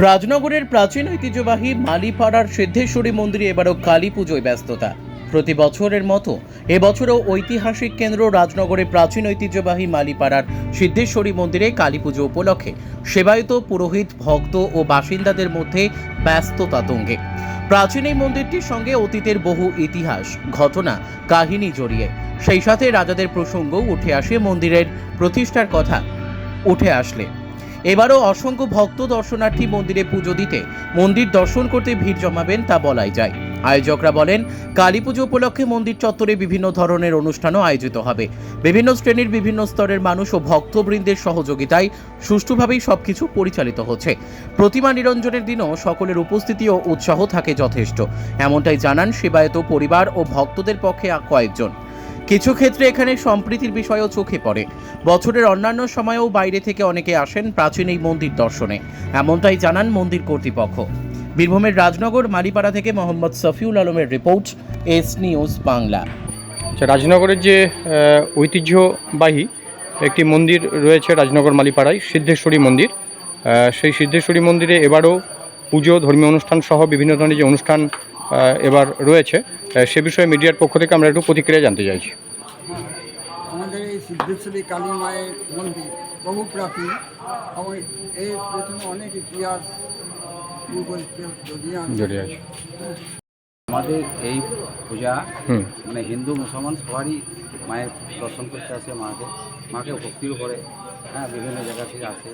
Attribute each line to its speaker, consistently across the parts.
Speaker 1: রাজনগরের প্রাচীন ঐতিহ্যবাহী মালিপাড়ার সিদ্ধেশ্বরী মন্দিরে এবারও কালী পুজোয় ব্যস্ততা। প্রতি বছরের মতো এবছরও ঐতিহাসিক কেন্দ্র রাজনগরের প্রাচীন ঐতিহ্যবাহী মালিপাড়ার সিদ্ধেশ্বরী মন্দিরে কালী পুজো উপলক্ষে সেবায়িত পুরোহিত, ভক্ত ও বাসিন্দাদের মধ্যে ব্যস্ততা তুঙ্গে। প্রাচীন এই মন্দিরটির সঙ্গে অতীতের বহু ইতিহাস, ঘটনা, কাহিনী জড়িয়ে। সেই সাথে রাজাদের প্রসঙ্গও উঠে আসে মন্দিরের প্রতিষ্ঠার কথা, উঠে আসলে। এবারও অসংখ্য ভক্ত দর্শনার্থী মন্দিরে পুজো দিতে, মন্দির দর্শন করতে ভিড় জমাবেন তা বলাই যায়। আয়োজকরা বলেন, কালী পুজো উপলক্ষে মন্দির চত্বরে বিভিন্ন ধরনের অনুষ্ঠানও আয়োজিত হবে। বিভিন্ন শ্রেণির বিভিন্ন স্তরের মানুষ ও ভক্তবৃন্দের সহযোগিতায় সুষ্ঠুভাবেই সবকিছু পরিচালিত হচ্ছে। প্রতিমা নিরঞ্জনের দিনও সকলের উপস্থিতি ও উৎসাহ থাকে যথেষ্ট। এমনটাই জানান সেবায়ত পরিবার ও ভক্তদের পক্ষে কয়েকজন। কিছু ক্ষেত্রে এখানে সম্প্রীতির বিষয়ও চোখে পড়ে। বছরের অন্যান্য সময়েও বাইরে থেকে অনেকে আসেন প্রাচীন এই মন্দির দর্শনে। এমনটাই জানান মন্দির কর্তৃপক্ষ। বীরভূমের রাজনগর, মালিপাড়া থেকে মোহাম্মদ সফিউল আলমের রিপোর্ট, এস নিউজ বাংলা।
Speaker 2: আচ্ছা রাজনগরের যে ঐতিহ্যবাহী একটি মন্দির রয়েছে রাজনগর, মালিপাড়ায়, সিদ্ধেশ্বরী মন্দির। সেই সিদ্ধেশ্বরী মন্দিরে এবারও পুজো, ধর্মীয় অনুষ্ঠান সহ বিভিন্ন ধরনের যে অনুষ্ঠান এবার রয়েছে। সে বিষয়ে মিডিয়ার পক্ষ থেকে আমরা একটু প্রতিক্রিয়া জানতে চাইছি।
Speaker 3: আমাদের এই সিদ্ধেশ্বরী কালী মায়ের মন্দির বহু প্রাচীন এবং এর পেছনে অনেক ইতিহাস জড়িয়ে আছে।
Speaker 4: আমাদের এই পূজা মানে হিন্দু মুসলমান সবারই মায়ের দর্শন করতে আসে মাকে। মাকে ভক্তিও করে হ্যাঁ বিভিন্ন জায়গা থেকে আসে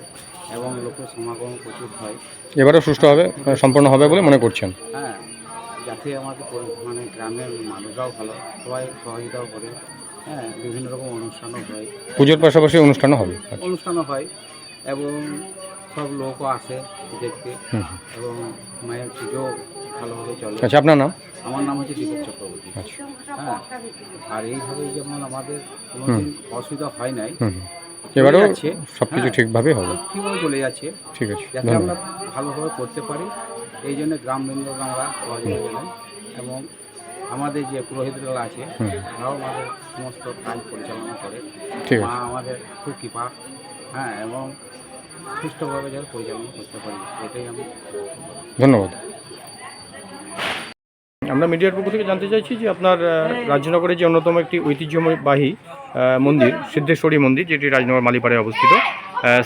Speaker 4: এবং লোকের সমাগম প্রচুর হয়।
Speaker 2: এবারও সুষ্ঠুভাবে আহ, সম্পন্ন হবে বলে মনে করছেন?
Speaker 4: হ্যাঁ যাতে আমাদের মানে গ্রামের মানুষরাও ভালো সবাই সহযোগিতাও করে হ্যাঁ বিভিন্ন রকম অনুষ্ঠানও হয়।
Speaker 2: পুজোর পাশাপাশি অনুষ্ঠানও হবে?
Speaker 4: অনুষ্ঠানও হয় এবং সব লোকও আসে দেখতে। এবং মায়ের পুজো ভালোভাবে চলে।
Speaker 2: আচ্ছা আপনার নাম?
Speaker 4: আমার নাম হচ্ছে দীপক চক্রবর্তী।
Speaker 2: আচ্ছা।
Speaker 4: হ্যাঁ আর এইভাবে যেমন আমাদের কোনোদিন অসুবিধা হয় নাই।
Speaker 2: এবারও। সব কিছু। ঠিকভাবে হবে?
Speaker 4: ঠিকভাবে চলে যাচ্ছে
Speaker 2: ঠিক আছে
Speaker 4: যাতে আমরা ভালোভাবে করতে পারি। এই জন্য গ্রাম গ্রামবৃন্দকে আমরা সহযোগিতা জানাই এবং আমাদের যে পুরোহিতরা আছে তারাও আমাদের সমস্ত কাজ পরিচালনা করে। মা আমাদের খুব কৃপা হ্যাঁ এবং সুষ্ঠুভাবে যাতে পরিচালনা করতে পারি এটাই আমি
Speaker 2: ধন্যবাদ। আমরা মিডিয়ার পক্ষ থেকে জানতে চাইছি যে আপনার রাজনগরের যে অন্যতম একটি ঐতিহ্যবাহী মন্দির সিদ্ধেশ্বরী মন্দির যেটি রাজনগর মালিপাড়ায় অবস্থিত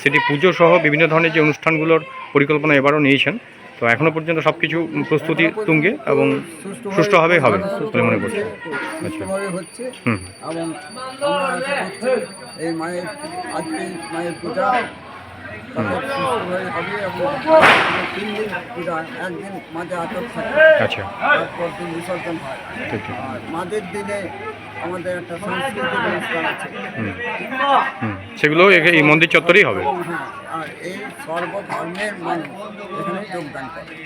Speaker 2: সেটি পুজো সহ বিভিন্ন ধরনের যে অনুষ্ঠানগুলোর পরিকল্পনা এবারও নিয়েছেন তো এখনও পর্যন্ত সব কিছু প্রস্তুতি তুঙ্গে এবং সুষ্ঠুভাবে হবে বলে মনে করছি।
Speaker 3: সুষ্ঠুভাবে হচ্ছে। এবং এই মায়ের আজকে মায়ের পূজা তাতে হবে এবং তিন দিন পূজা একদিন মাঝে আটক থাকে।
Speaker 2: আচ্ছা।
Speaker 3: দিন মাদের আমাদের একটা সাংস্কৃতিক অনুষ্ঠান আছে।
Speaker 2: সেগুলো এই মন্দির চত্বরেই হবে।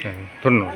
Speaker 3: হ্যাঁ
Speaker 2: হ্যাঁ ধন্যবাদ।